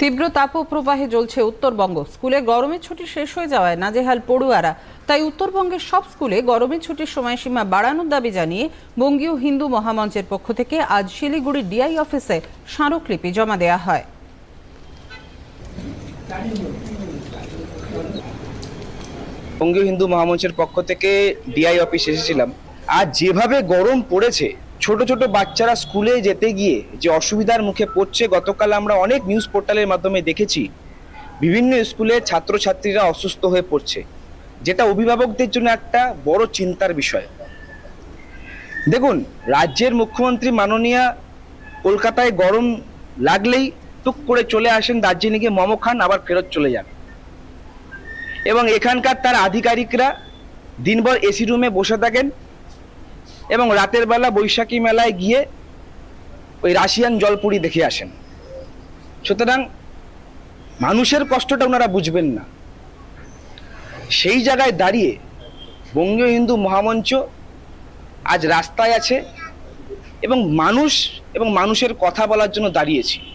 তীব্র তাপপ্রবাহে জ্বলছে উত্তরবঙ্গ। স্কুলে গরমের ছুটি শেষ হয়ে যাওয়ায় নাজেহাল পড়ুয়ারা। তাই উত্তরবঙ্গের সব স্কুলে গরমের ছুটির সময়সীমা বাড়ানোর দাবি জানিয়ে বঙ্গীয় হিন্দু মহামঞ্চের পক্ষ থেকে আজ শিলিগুড়ি ডিআই অফিসে স্মারকলিপি জমা দেওয়া হয়। বঙ্গীয় হিন্দু মহামঞ্চের পক্ষ থেকে ডিআই অফিস এসেছিলাম। আর যেভাবে গরম পড়েছে ছোট ছোট বাচ্চারা স্কুলে যেতে গিয়ে যে অসুবিধার মুখে পড়ছে, গতকাল আমরা অনেক নিউজ পোর্টালের মাধ্যমে দেখেছি। বিভিন্ন স্কুলে ছাত্রছাত্রীরা অসুস্থ হয়ে পড়ছে, যেটা অভিভাবকদের জন্য একটা বড় চিন্তার বিষয়। দেখুন, রাজ্যের মুখ্যমন্ত্রী মাননীয়া কলকাতায় গরম লাগলেই টুক করে চলে আসেন দার্জিলিংয়ে, মমো খান, আবার ফেরত চলে যান। এবং এখানকার তার আধিকারিকরা দিনভর এসি রুমে বসে থাকেন এবং রাতের বেলা বৈশাখী মেলায় গিয়ে ওই রাশিয়ান জলপুরি দেখে আসেন। সুতরাং মানুষের কষ্টটা ওনারা বুঝবেন না। সেই জায়গায় দাঁড়িয়ে বঙ্গীয় হিন্দু মহামঞ্চ আজ রাস্তায় আছে এবং মানুষ এবং মানুষের কথা বলার জন্য দাঁড়িয়েছি।